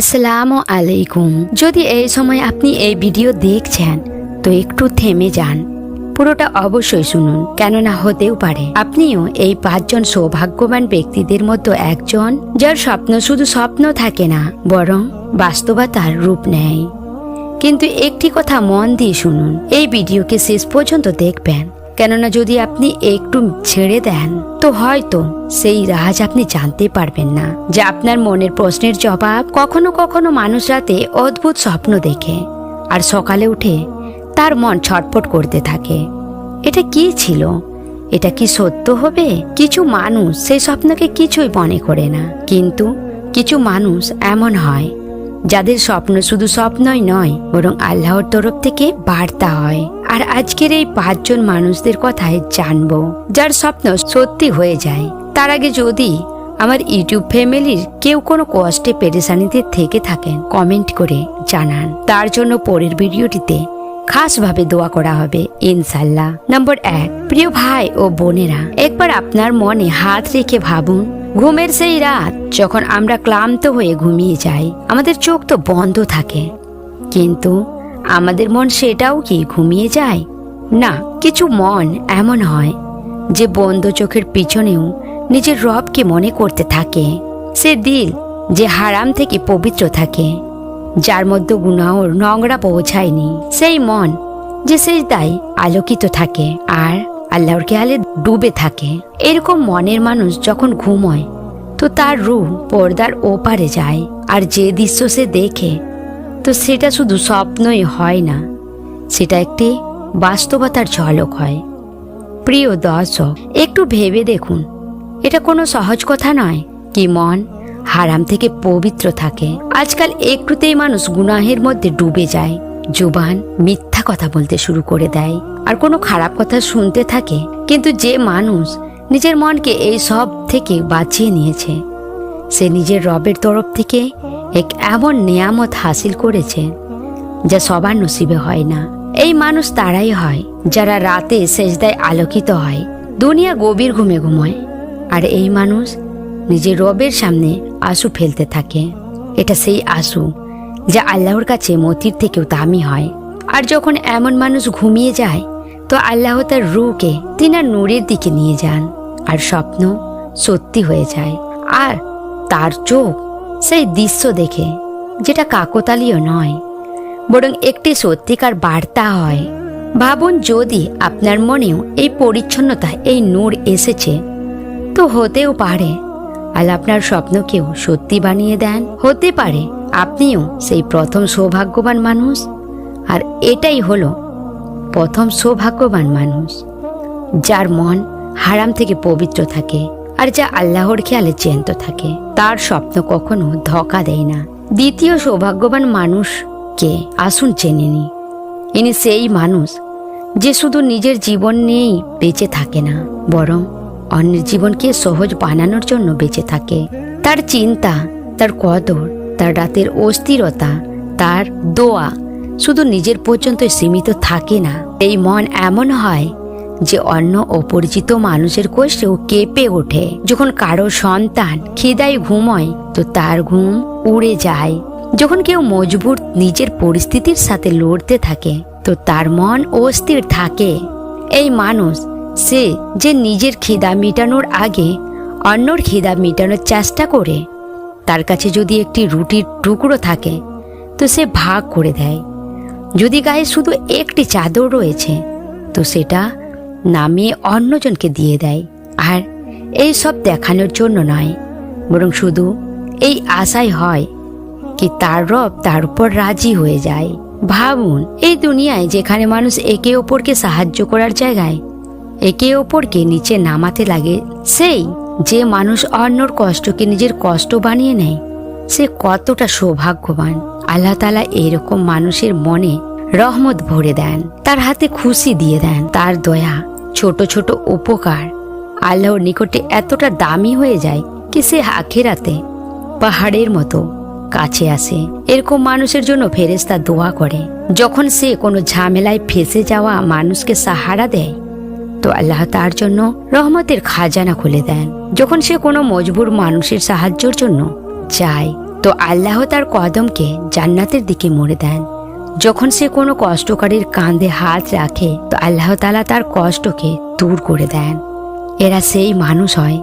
আসসালামু আলাইকুম। যদি এই সময় আপনি এই ভিডিও দেখছেন, তো একটু থেমে যান। পুরোটা অবশ্যই শুনুন, কেননা হতেও পারে। আপনিও এই পাঁচজন সৌভাগ্যবান ব্যক্তিদের মতো একজন, যার স্বপ্ন শুধু স্বপ্ন থাকে না, বরং বাস্তবতার রূপ নেয়। কিন্তু একটি কথা মন দিয়ে শুনুন, এই ভিডিওকে শেষ পর্যন্ত দেখবেন। কেননা যদি আপনি একটু ছেড়ে দেন, তো হয়তো সেই রাজ আপনি জানতে পারবেন না। যে আপনার মনের প্রশ্নের জবাব কখনো কখনো মানুষ রাতে অদ্ভুত স্বপ্ন দেখে আর সকালে উঠে তার মন ছটফট করতে থাকে। এটা কি ছিল? এটা কি সত্য হবে? কিছু মানুষ সেই স্বপ্নকে কিছুই মনে করে না। কিন্তু কিছু মানুষ এমন হয় যাদের স্বপ্ন শুধু স্বপ্নই নয়, বরং আল্লাহর তরফ থেকে বার্তা হয়। আর আজকের এই পাঁচজন মানুষদের কথায় জানব, যার স্বপ্ন সত্যি হয়ে যায়। তার আগে যদি আমার ইউটিউব ফ্যামিলির কেউ কোনো কষ্টে পেরেশানিতে থেকে থাকেন, কমেন্ট করে জানান। তার জন্য পরের ভিডিওটিতে খাসভাবে দোয়া করা হবে ইনশাল্লাহ নম্বর এক, প্রিয় ভাই ও বোনেরা, একবার আপনার মনে হাত রেখে ভাবুন, ঘুমের সেই রাত যখন আমরা ক্লান্ত হয়ে ঘুমিয়ে যাই, আমাদের চোখ তো বন্ধ থাকে। কিন্তু আমাদের মন সেটাও কি ঘুমিয়ে যায়? না, কিছু মন এমন হয় যে বন্ধ চোখের পিছনেও নিজের রবকে মনে করতে থাকে। সে দিল যে হারাম থেকে পবিত্র থাকে। যার মধ্যে গুনাহর নোংরা পৌঁছায়নি। সেই মন যে সেই দায় আলোকিত থাকে আর আল্লাহর খেয়ালে ডুবে থাকে। এরকম মনের মানুষ যখন ঘুমোয়, তো তার রূপ পর্দার ওপারে যায় আর যে দৃশ্য সে দেখে, তো সেটা শুধু স্বপ্নই হয় না, সেটা একটি বাস্তবতার ঝলক হয়। প্রিয় দর্শক, একটু ভেবে দেখুন, এটা কোনো সহজ কথা নয়, কি মন হারাম থেকে পবিত্র থাকে। আজকাল একটুতেই মানুষ গুনাহের মধ্যে ডুবে যায়। জুবান মিথ্যা কথা বলতে শুরু করে দেয়। আর কোনো খারাপ কথা শুনতে থাকে, কিন্তু যে মানুষ নিজের মনকে এই সব থেকে বাঁচিয়ে নিয়েছে, সে নিজের রবের তরফ থেকে এক এমন নিয়ামত হাসিল করেছে, যা সবার নসিবে হয় না। এই মানুষ তারাই হয়, যারা রাতে সেজদায় আলোকিত হয়। দুনিয়া গভীর ঘুমে ঘুমোয়। আর এই মানুষ নিজের রবের সামনে আঁসু ফেলতে থাকে। এটা সেই আঁসু যা আল্লাহর কাছে মতির থেকেও দামি হয়। আর যখন এমন মানুষ ঘুমিয়ে যায়, তো আল্লাহ তার রুকে তিনার নূরের দিকে নিয়ে যান আর স্বপ্ন সত্যি হয়ে যায়। আর তার চোখ সেই দৃশ্য দেখে যেটা কাকতালীয় নয়, বরং একটি সত্যিকার বার্তা হয়। ভাবুন, যদি আপনার মনেও এই পরিচ্ছন্নতা, এই নূর এসেছে, তো হতেও পারে। আল্লাহ আপনার স্বপ্নকেও সত্যি বানিয়ে দেন। হতে পারে আপনিও সেই প্রথম সৌভাগ্যবান মানুষ। আর এটাই হলো প্রথম সৌভাগ্যবান মানুষ, যার মন হারাম থেকে পবিত্র থাকে আর যা আল্লাহর খেয়ালে জ্যান্ত থাকে। তার স্বপ্ন কখনো ধোকা দেয় না। দ্বিতীয় সৌভাগ্যবান মানুষকে আসুন চেনে নি। ইনি সেই মানুষ যে শুধু নিজের জীবন নিয়েই বেঁচে থাকে না, বরং অন্যের জীবনকে সহজ বানানোর জন্য বেঁচে থাকে। তার চিন্তা, তার কদর, তার রাতের অস্থিরতা, তার দোয়া শুধু নিজের পর্যন্ত সীমিত থাকে না। এই মন এমন হয় যে অন্য অপরিচিত মানুষের কষ্টেও কেঁপে ওঠে। যখন কারও সন্তান খিদায় ঘুমোয়, তো তার ঘুম উড়ে যায়। যখন কেউ মজবুর নিজের পরিস্থিতির সাথে লড়তে থাকে, তো তার মন অস্থির থাকে। এই মানুষ সে যে নিজের খিদা মেটানোর আগে অন্যর খিদা মেটানোর চেষ্টা করে, তার কাছে যদি একটি রুটির টুকরো থাকে, তো সে ভাগ করে দেয়। যদি গায়ে শুধু একটি চাদর রয়েছে, তো সেটা নামিয়ে অন্যজনকে দিয়ে দেয়। আর এই সব দেখানোর জন্য নয়, বরং শুধু এই আশাই হয় কি তার রব তার উপর রাজি হয়ে যায়। ভাবুন, এই দুনিয়ায় যেখানে মানুষ একে অপরকে সাহায্য করার জায়গায় একে অপরকে নিচে নামাতে লাগে। সেই যে মানুষ অন্যর কষ্টকে নিজের কষ্ট বানিয়ে নেয়, সে কতটা সৌভাগ্যবান। আল্লাহ তালা এরকম মানুষের মনে রহমত ভরে দেন, তার হাতে খুশি দিয়ে দেন, তার দয়া, ছোট ছোট উপকার। আল্লাহর নিকটে এতটা দামি হয়ে যায় কি সে আখেরাতে পাহাড়ের মতো কাছে আসে। এরকম মানুষের জন্য ফেরেস্তা দোয়া করে। যখন সে কোনো ঝামেলায় ফেসে যাওয়া মানুষকে সাহারা দেয় তো আল্লাহ তার জন্য রহমতের খাজানা খুলে দেন। যখন সে কোনো মজবুর মানুষের সাহায্যের জন্য যায়, তো আল্লাহ তার কদমকে জান্নাতের দিকে মোড়ে দেন। যখন সে কোনো কষ্টকারীর কাঁধে হাত রাখে, তো আল্লাহ তালা তার কষ্টকে দূর করে দেন। এরা সেই মানুষ হয়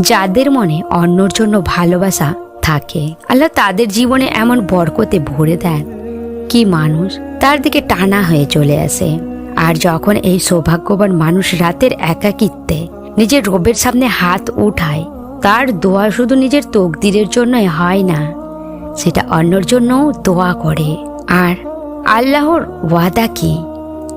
যাদের মনে অন্যর জন্য ভালোবাসা থাকে। আল্লাহ তাদের জীবনে এমন বরকতে ভরে দেন। কি মানুষ তার দিকে টানা হয়ে চলে আসে। আর যখন এই সৌভাগ্যবান মানুষ রাতের একাকিত্বে নিজের রবের সামনে হাত উঠায়, তার দোয়া শুধু নিজের তকদিরের জন্যই হয় না, সেটা অন্যর জন্যও দোয়া করে। আর আল্লাহর ওয়াদা কি?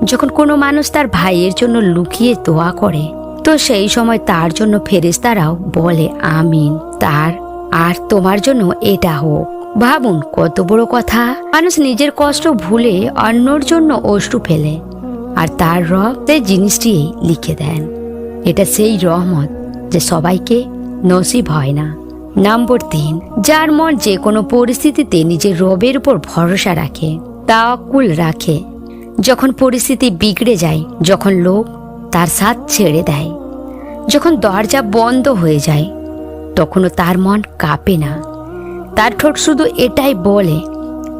যখন কোনো মানুষ তার ভাইয়ের জন্য লুকিয়ে দোয়া করে, তো সেই সময় তার জন্য ফেরেস্তারাও বলে, আমিন। তার, আর তোমার জন্য এটা হোক। ভাবুন কত বড় কথা। মানুষ নিজের কষ্ট ভুলে অন্যর জন্য অশ্রু ফেলে। আর তার সেই জিনিসটি লিখে দেন। এটা সেই রহমত যে সবাইকে নসিব হয় না। নম্বর তিন, যার মন যে কোনো পরিস্থিতিতে নিজের রবের উপর ভরসা রাখে, তাওয়াক্কুল রাখে। যখন পরিস্থিতি বিগড়ে যায়, যখন লোক তার সাথ ছেড়ে দেয়, যখন দরজা বন্ধ হয়ে যায়, তখনও তার মন কাঁপে না। তার ঠোঁট শুধু এটাই বলে,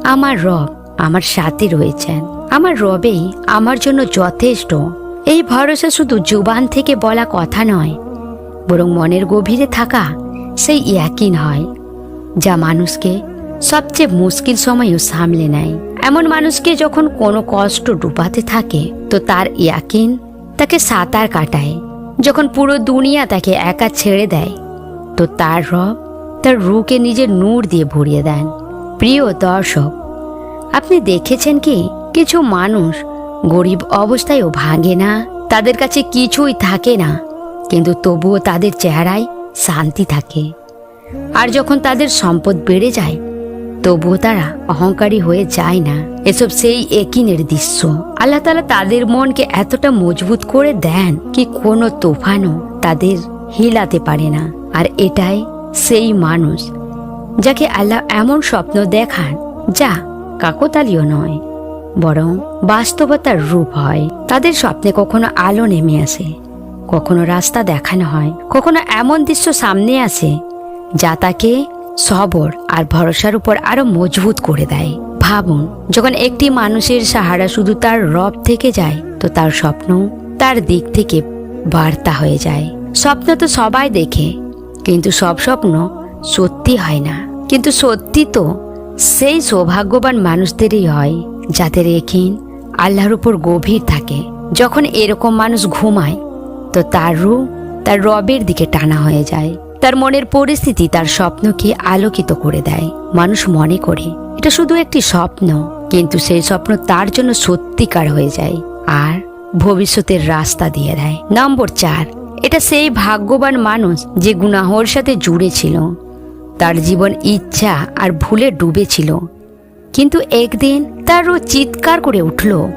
আমার রব আমার সাথে রয়েছেন। আমার রবেই আমার জন্য যথেষ্ট। এই ভরসা শুধু জুবান থেকে বলা কথা নয়, বরং মনের গভীরে থাকা সেই ইয়াকিন হয়, যা মানুষকে সবচেয়ে মুশকিল সময়ও সামলে নেয়। এমন মানুষকে যখন কোনো কষ্ট ডুবাতে থাকে, তো তার ইয়াকিন তাকে সাঁতার কাটায়। যখন পুরো দুনিয়া তাকে একা ছেড়ে দেয়, তো তার রব তার রুকে নিজের নূর দিয়ে ভরিয়ে দেন। প্রিয় দর্শক, আপনি দেখেছেন কি কিছু মানুষ, গরিব অবস্থায়ও ভাঙে না, তাদের কাছে কিছুই থাকে না, কিন্তু তবুও তাদের চেহারায় শান্তি থাকে। আর যখন তাদের সম্পদ বেড়ে যায়, তবুও তারা অহংকারী হয়ে যায় না। এসব সেই একিনের দৃশ্য আল্লাহ তালা তাদের মনকে এতটা মজবুত করে দেন কি কোনো তুফানও তাদের হিলাতে পারে না। আর এটাই সেই মানুষ, যাকে আল্লাহ এমন স্বপ্ন দেখান, যা কাকতালীয় নয়। বরং বাস্তবতার রূপ হয়। তাদের স্বপ্নে কখনো আলো নেমে আসে, কখনো রাস্তা দেখানো হয়, কখনো এমন দৃশ্য সামনে আসে যা তাকে সবর আর ভরসার উপর আরও মজবুত করে দেয়। ভাবুন, যখন একটি মানুষের সাহারা শুধু তার রব থেকে যায়, তো তার স্বপ্ন তার দিক থেকে বার্তা হয়ে যায়। স্বপ্ন তো সবাই দেখে, কিন্তু সব স্বপ্ন সত্যি হয় না। কিন্তু সত্যি তো সেই সৌভাগ্যবান মানুষদেরই হয়, যাদের এখিন আল্লাহর উপর গভীর থাকে। যখন এরকম মানুষ ঘুমায়, তো তার রূপ তার রবের দিকে টানা হয়ে যায়। তার মনের পরিস্থিতি তার স্বপ্নকে আলোকিত করে দেয়, মানুষ মনে করে। এটা শুধু একটি স্বপ্ন, কিন্তু সেই স্বপ্ন তার জন্য সত্যিকার হয়ে যায় আর ভবিষ্যতের রাস্তা দিয়ে দেয়। নম্বর চার, এটা সেই ভাগ্যবান মানুষ যে গুনাহর সাথে জুড়ে ছিল। তার জীবন ইচ্ছা আর ভুলে ডুবেছিল। কিন্তু একদিন তার ও চিৎকার করে উঠল।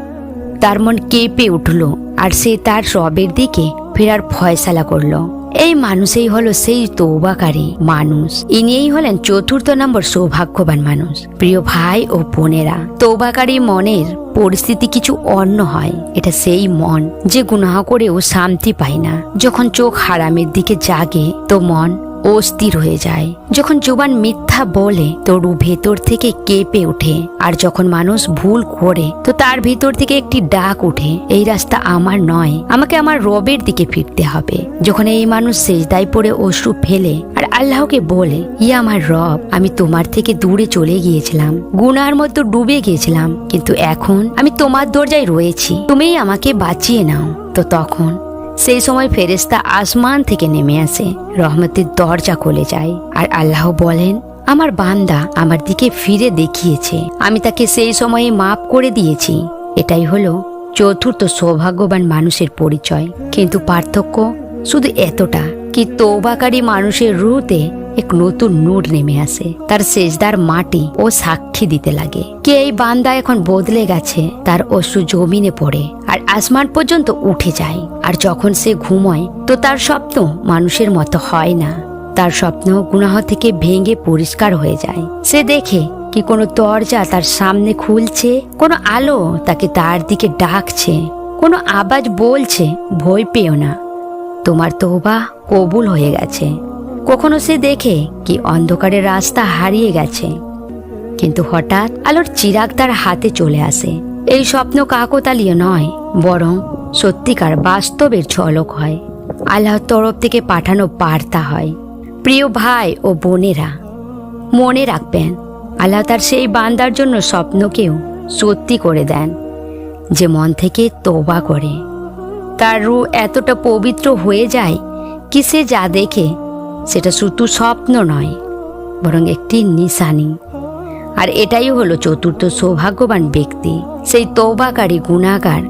তার মন কেঁপে উঠল আর সে তার রবের দিকে ফেরার ফয়সালা করল। এই মানুষই হলো সেই তৌবাকারী মানুষ। ইনিই হলেন চতুর্থ নম্বর সৌভাগ্যবান মানুষ। প্রিয় ভাই ও বোনেরা তৌবাকারী মনের পরিস্থিতি কিছু অন্য হয়। এটা সেই মন যে গুনাহ করেও শান্তি পায় না। যখন চোখ হারামের দিকে জাগে, তো মন অস্থির হয়ে যায়। যখন জোবান মিথ্যা বলে তরু ভেতর থেকে কেঁপে ওঠে। আর যখন মানুষ ভুল করে, তো তার ভিতর থেকে একটি ডাক ওঠে, এই রাস্তা আমার নয়, আমাকে আমার রবের দিকে ফিরতে হবে। যখন এই মানুষ সেজদায় পড়ে অশ্রু ফেলে, আর আল্লাহকে বলে ইয়া আমার রব, আমি তোমার থেকে দূরে চলে গিয়েছিলাম, গুনার মতো ডুবে গিয়েছিলাম, কিন্তু এখন আমি তোমার দরজায় রয়েছি, তুমিই আমাকে বাঁচিয়ে নাও। তো তখন সেই সময় ফেরেস্তা আসমান থেকে নেমে আসে। রহমতের দরজা খুলে যায়। আর আল্লাহ বলেন, আমার বান্দা আমার দিকে ফিরে দেখিয়েছে। আমি তাকে সেই সময়ে মাফ করে দিয়েছি। এটাই হলো চতুর্থ সৌভাগ্যবান মানুষের পরিচয়। কিন্তু পার্থক্য শুধু এতটা কি তৌবাকারী মানুষের রুতে এক নতুন নূর নেমে আসে। তার সেজদার মাটি ও সাক্ষী দিতে লাগে। কে এই বান্দা এখন বদলে গেছে? তার অশ্রু জমিনে পড়ে। আসমান পর্যন্ত উঠে যায়, আর যখন সে ঘুমোয়, তো তার স্বপ্ন মানুষের মতো হয় না। তার স্বপ্ন গুনাহ থেকে ভেঙে পরিষ্কার হয়ে যায়। সে দেখে কি কোনো দরজা তার সামনে খুলছে, কোনো আলো তাকে তার দিকে ডাকছে, কোনো আওয়াজ বলছে, ভয় পেও না। তোমার তোবা কবুল হয়ে গেছে। কখনো সে দেখে কি অন্ধকারের রাস্তা হারিয়ে গেছে। কিন্তু হঠাৎ আলোর চিরাগ তার হাতে চলে আসে। এই স্বপ্ন কাকতালীয় নয়, বরং সত্যিকার বাস্তবের ঝলক হয়। আল্লাহর তরফ থেকে পাঠানো বার্তা হয়। প্রিয় ভাই ও বোনেরা, মনে রাখবেন, আল্লাহ তার সেই বান্দার জন্য স্বপ্নকেও সত্যি করে দেন, যে মন থেকে তোবা করে। তার রু এতটা পবিত্র হয়ে যায় কি সে যা দেখে, সেটা শুধু স্বপ্ন নয়, বরং একটি নিশানি। আর এটাই হলো চতুর্থ সৌভাগ্যবান ব্যক্তি। সেই তৌবাকারী গুণাগার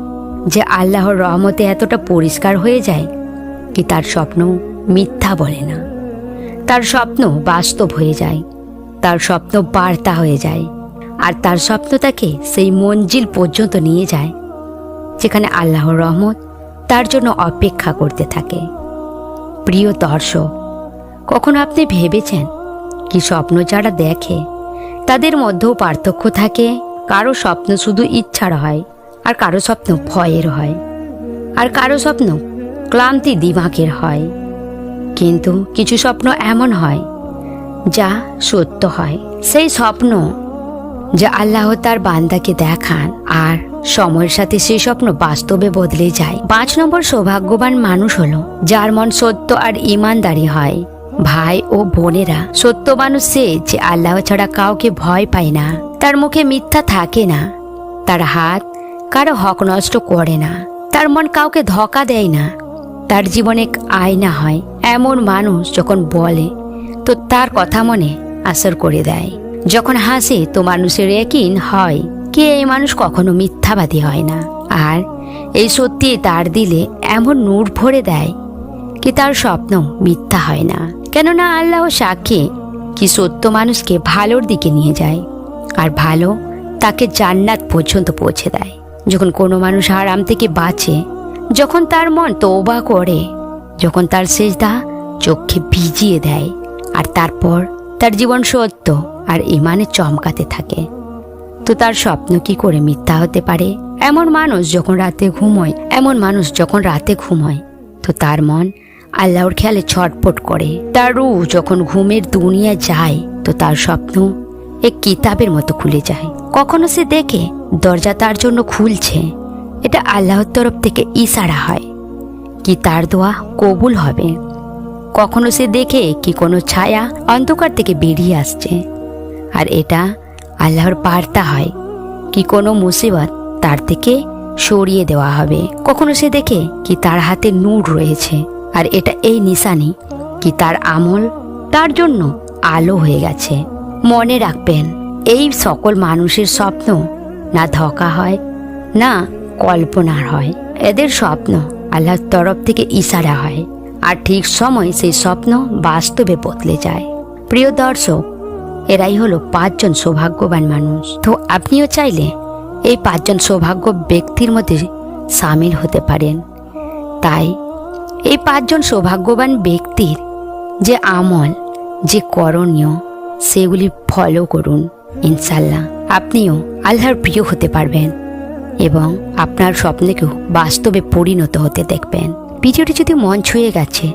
যে আল্লাহর রহমতে এতটা পরিষ্কার হয়ে যায় কি তার স্বপ্ন মিথ্যা বলে না। তার স্বপ্ন বাস্তব হয়ে যায়, তার স্বপ্ন বার্তা হয়ে যায় আর তার স্বপ্ন তাকে সেই মঞ্জিল পর্যন্ত নিয়ে যায় যেখানে আল্লাহর রহমত তার জন্য অপেক্ষা করতে থাকে। প্রিয় দর্শক, কখনো আপনি ভেবেছেন কি স্বপ্ন যারা দেখে তাদের মধ্যেও পার্থক্য থাকে। কারও স্বপ্ন শুধু ইচ্ছার হয়, আর কারও স্বপ্ন ভয়ের হয়, আর কারও স্বপ্ন ক্লান্তি দিমাগের হয়। কিন্তু কিছু স্বপ্ন এমন হয়, যা সত্য হয়। সেই স্বপ্ন যা আল্লাহ তার বান্দাকে দেখান, আর সময়ের সাথে সেই স্বপ্ন বাস্তবে বদলে যায়। পাঁচ নম্বর সৌভাগ্যবান মানুষ হলো, যার মন সত্য আর ইমানদারি হয়। ভাই ও বোনেরা, সত্য মানুষ সে যে আল্লাহ ছাড়া কাউকে ভয় পায় না। তার মুখে মিথ্যা থাকে না। তার হাত কারও হক নষ্ট করে না। তার মন কাউকে ধোকা দেয় না। তার জীবনে আয়না হয়। এমন মানুষ যখন বলে, তো তার কথা মনে আসর করে দেয়। যখন হাসে, তো মানুষের একিন হয়। কে এই মানুষ কখনো মিথ্যাবাদী হয় না। আর এই সত্যি তার দিলে এমন নূর ভরে দেয় কি তার স্বপ্ন? মিথ্যা হয় না। কেননা আল্লাহ সাক্ষী কি সত্য মানুষকে ভালোর দিকে নিয়ে যায় আর ভালো তাকে জান্নাত পর্যন্ত পৌঁছে দেয়। যখন কোনো মানুষ আরাম থেকে বাঁচে, যখন তার মন তৌবা করে, যখন তার সেজদা চোখে ভিজিয়ে দেয় আর তারপর তার জীবন সত্য আর ইমানে চমকাতে থাকে। তো তার স্বপ্ন কি করে মিথ্যা হতে পারে? এমন মানুষ যখন রাতে ঘুমোয়, এমন মানুষ যখন রাতে ঘুমোয়, তো তার মন আল্লাহর খেয়ালে ছটপট করে। তার যখন ঘুমের দুনিয়া যায়, তো তার স্বপ্ন এক কিতাবের মতো খুলে যায়। কখনো সে দেখে দরজা তার জন্য খুলছে। এটা আল্লাহর তরফ থেকে ইশারা হয় কি তার দোয়া কবুল হবে। কখনো সে দেখে কি কোনো ছায়া অন্ধকার থেকে বেরিয়ে আসছে। আর এটা আল্লাহর বার্তা হয় কি কোনো মুসিবত তার থেকে সরিয়ে দেওয়া হবে। কখনো সে দেখে কি তার হাতে নূর রয়েছে। আর এটা এই নিশানি কি তার আমল? তার জন্য আলো হয়ে গেছে। মনে রাখবেন, এই সকল মানুষের স্বপ্ন না ধোকা হয়, না কল্পনার হয়। এদের স্বপ্ন আল্লাহর তরফ থেকে ইশারা হয় আর ঠিক সময় সেই স্বপ্ন বাস্তবে বদলে যায়। প্রিয় দর্শক, এরাই হলো পাঁচজন সৌভাগ্যবান মানুষ। তো আপনিও চাইলে এই পাঁচজন সৌভাগ্য ব্যক্তির মধ্যে সামিল হতে পারেন। তাই এই পাঁচজন সৌভাগ্যবান ব্যক্তির যে আমল, যে করণীয়, সেগুলি ফলো করুন ইনশাল্লাহ আপনিও আল্লাহর প্রিয় হতে পারবেন এবং আপনার স্বপ্নকেও বাস্তবে পরিণত হতে দেখবেন। ভিডিওটি যদি মন ছুঁয়ে গেছে,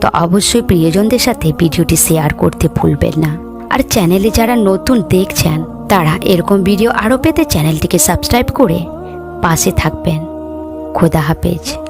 তো অবশ্যই প্রিয়জনদের সাথে ভিডিওটি শেয়ার করতে ভুলবেন না। আর চ্যানেলে যারা নতুন দেখছেন, তারা এরকম ভিডিও আরও পেতে চ্যানেলটিকে সাবস্ক্রাইব করে পাশে থাকবেন। খোদা হাফেজ।